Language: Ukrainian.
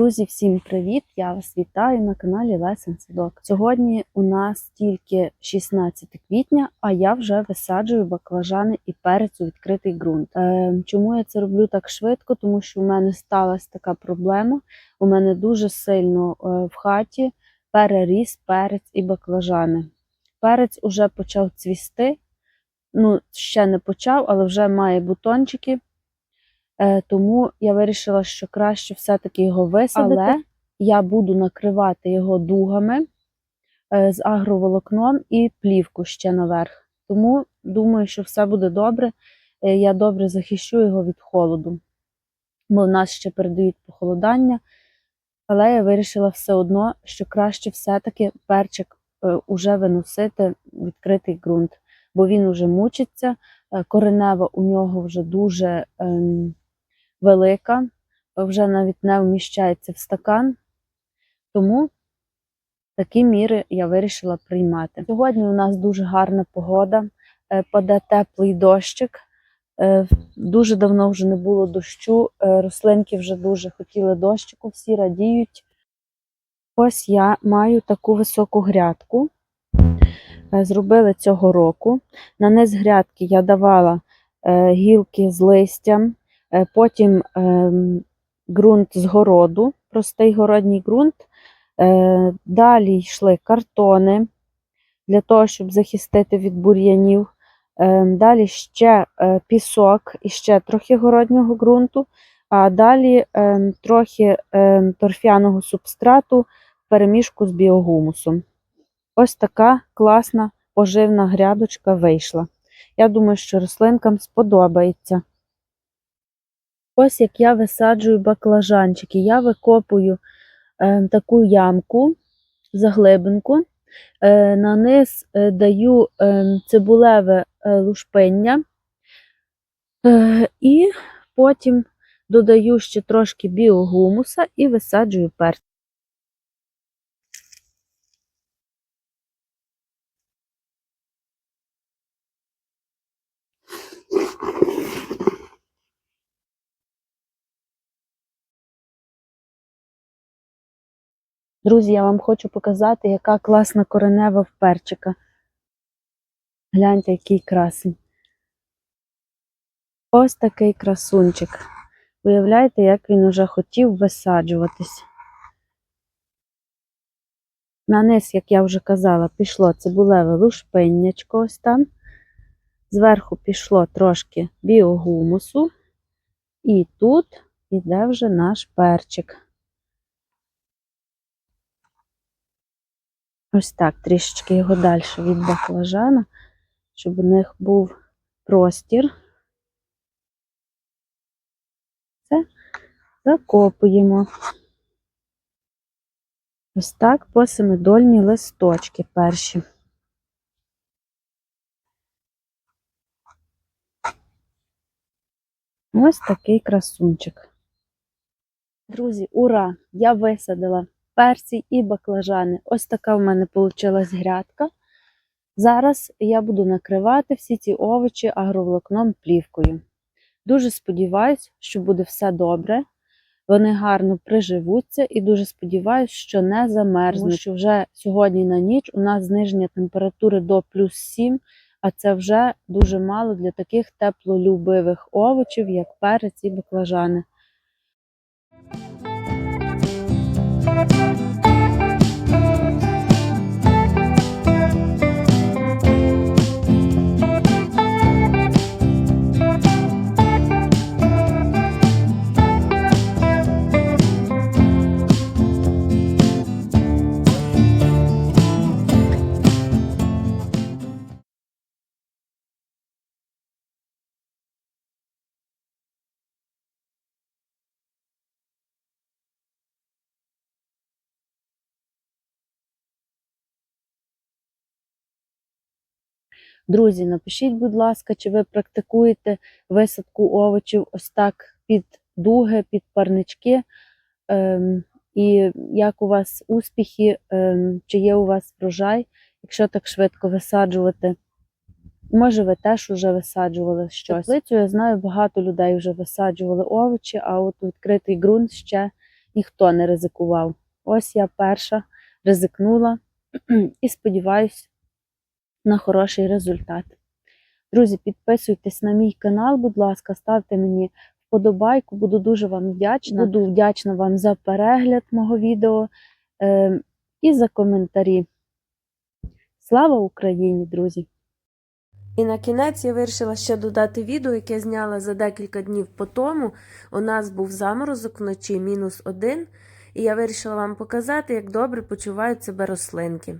Друзі, всім привіт! Я вас вітаю на каналі Лесен Садок. Сьогодні у нас тільки 16 квітня, а я вже висаджую баклажани і перець у відкритий ґрунт. Е, чому я це роблю так швидко? Тому що у мене сталася така проблема. У мене дуже сильно е, в хаті переріс перець і баклажани. Перець уже почав цвісти. Ну, ще не почав, але вже має бутончики. Е, Тому я вирішила, що краще все-таки його висадити. Але я буду накривати його дугами е, з агроволокном і плівку ще наверх. Тому думаю, що все буде добре. Е, Я добре захищу його від холоду. Бо в нас ще передають похолодання. Але я вирішила все одно, що краще все-таки перчик уже виносити в відкритий ґрунт, бо він уже мучиться. Коренева у нього вже дуже ем, велика, вже навіть не вміщається в стакан. Тому такі міри я вирішила приймати. Сьогодні у нас дуже гарна погода, е, паде теплий дощик. Е, Дуже давно вже не було дощу, е, рослинки вже дуже хотіли дощику, всі радіють. Ось я маю таку високу грядку. Зробили цього року. На низ грядки я давала гілки з листям, потім ем, ґрунт з городу, простий городній ґрунт. Е, Далі йшли картони для того, щоб захистити від бур'янів. Е, Далі ще е, пісок і ще трохи городнього ґрунту, а далі е, трохи е, торфяного субстрату в перемішку з біогумусом. Ось така класна поживна грядочка вийшла. Я думаю, що рослинкам сподобається. Ось як я висаджую баклажанчики. Я викопую е, таку ямку, заглибинку, е, на низ е, даю е, цибулеве е, лушпиння, е, і потім додаю ще трошки біогумуса і висаджую перець. Друзі, я вам хочу показати, яка класна коренева в перчика. Гляньте, який красень. Ось такий красунчик. Уявляєте, як він уже хотів висаджуватись. На низ, як я вже казала, пішло цибулеве лушпиннячко ось там. Зверху пішло трошки біогумусу. І тут іде вже наш перчик. Ось так, трішечки його далі від баклажана, щоб у них був простір. Це закопуємо. Ось так по семидольні листочки перші. Ось такий красунчик. Друзі, ура! Я висадила перці і баклажани. Ось така в мене вийшла грядка. Зараз я буду накривати всі ці овочі агроволокном плівкою. Дуже сподіваюся, що буде все добре. Вони гарно приживуться і дуже сподіваюся, що не замерзнуть. Тому що вже сьогодні на ніч у нас зниження температури до плюс 7, а це вже дуже мало для таких теплолюбивих овочів, як перець і баклажани. Thank you. Друзі, напишіть, будь ласка, чи ви практикуєте висадку овочів ось так під дуги, під парнички, ем, і як у вас успіхи, ем, чи є у вас врожай, якщо так швидко висаджувати. Може, ви теж вже висаджували щось. Теплицю, я знаю, багато людей вже висаджували овочі, а от відкритий ґрунт ще ніхто не ризикував. Ось я перша ризикнула і сподіваюся на хороший результат. Друзі, підписуйтесь на мій канал, будь ласка, ставте мені вподобайку, буду дуже вам вдячна. Буду вдячна вам за перегляд мого відео е, і за коментарі. Слава Україні, друзі! І на кінець я вирішила ще додати відео, яке зняла за декілька днів по тому. У нас був заморозок вночі мінус один, і я вирішила вам показати, як добре почувають себе рослинки.